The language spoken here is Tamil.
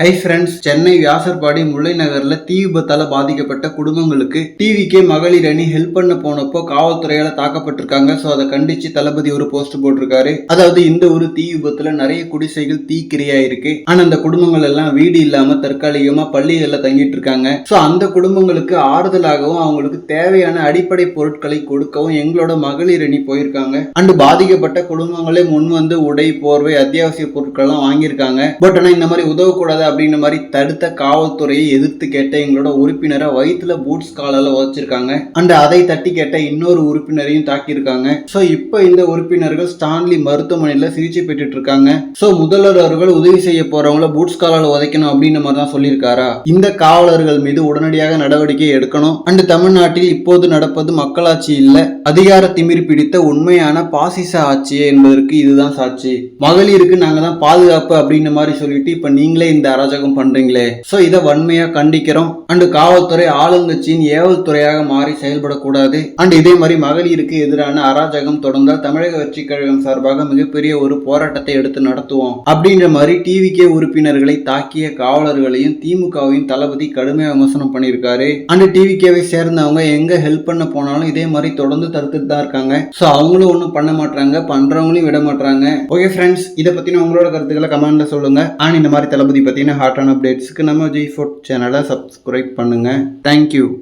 ஹை ஃப்ரெண்ட்ஸ் சென்னை வியாசர்பாடி முல்லை நகர்ல தீ விபத்தால பாதிக்கப்பட்ட குடும்பங்களுக்கு டிவிக்கே மகளிர் அணி ஹெல்ப் பண்ண போனப்போ காவல்துறையால தாக்கப்பட்டிருக்காங்க. சோ அதை கண்டிச்சு தளபதி ஒரு போஸ்ட் போட்டிருக்காரு. அதாவது இந்த ஒரு தீ விபத்துல நிறைய குடிசைகள் தீக்கிரையாயிருக்கு. ஆனா அந்த குடும்பங்கள் எல்லாம் வீடு இல்லாம தற்காலிகமா பள்ளிகள்ல தங்கிட்டு இருக்காங்க சோ அந்த குடும்பங்களுக்கு ஆறுதலாகவும் அவங்களுக்கு தேவையான அடிப்படை பொருட்களை கொடுக்கவும் எங்களோட மகளிர் அணி போயிருக்காங்க. அண்டு பாதிக்கப்பட்ட குடும்பங்களே முன் வந்து உடை போர்வை அத்தியாவசிய பொருட்கள் எல்லாம் வாங்கியிருக்காங்க. பட் ஆனா இந்த மாதிரி உதவக்கூடாது அப்படின்ற மாதிரி தடுத்த காவல்துறையை எதிர்த்து கேட்ட எங்களோட உறுப்பினரை வயிற்றுல பூட்ஸ் காலால உதச்சிருக்காங்க. அண்ட் அதை தட்டி கேட்ட இன்னொரு உறுப்பினரையும் தாக்கியிருக்காங்க. ஸோ இப்போ இந்த உறுப்பினர்கள் ஸ்டான்லி மருத்துவமனையில் சிகிச்சை பெற்றுட்டு இருக்காங்க ஸோ முதல்வர் அவர்கள் உதவி செய்ய போறவங்கள பூட்ஸ் காலால உதைக்கணும் அப்படின்ற மாதிரி தான் சொல்லியிருக்காரா? இந்த காவலர்கள் மீது உடனடியாக நடவடிக்கை எடுக்கணும். அண்ட் தமிழ்நாட்டில் இப்போது நடப்பது மக்களாட்சி இல்லை. அதிகார திமிர் பிடித்த உண்மையான பாசிச ஆட்சியே என்பதற்கு இதுதான் சாட்சி. மகளிருக்கு நாங்கள் தான் பாதுகாப்பு அப்படின்ற மாதிரி சொல்லிட்டு இப்போ நீங்களே இந்த அராஜகம் பண்றீங்களே? சோ இதை வன்மையா கண்டிக்கிறோம். அண்ட் காவல்துறை ஆளுங்கட்சியின் ஏவல் துறையாக மாறி செயல்படக்கூடாது. அண்ட் இதே மாதிரி மகளிருக்கு எதிரான அராஜகம் தொடர்ந்தால் தமிழக வெற்றி கழகம் சார்பாக மிகப்பெரிய ஒரு போராட்டத்தை எடுத்து நடத்துவோம். அப்படின்ற மாதிரி டிவிகே உறுப்பினர்களை தாக்கிய காவலர்களையும் திமுகவையும் தளபதி கடுமையாக விமர்சனம் பண்ணியிருக்காரு. அண்ட் டிவிகேவை சேர்ந்தவங்க எங்க ஹெல்ப் பண்ண போனாலும் இதே மாதிரி தொடர்ந்து தடுத்துட்டு தான் இருக்காங்க. ஸோ அவங்களும் ஒன்றும் பண்ண மாட்டாங்க பண்றவங்களையும் விட மாட்டாங்க ஓகே ஃப்ரெண்ட்ஸ் இதை பத்தின உங்களோட கருத்துக்களை கமெண்ட்ல சொல்லுங்க. அண்ட் இந்த மாதிரி தளபதி பத்தின ஹாட்டான அப்டேட்ஸுக்கு நம்ம ஜி ஃபுட் சேனலை சப்ஸ்கிரைப் பண்ணுங்க. Thank you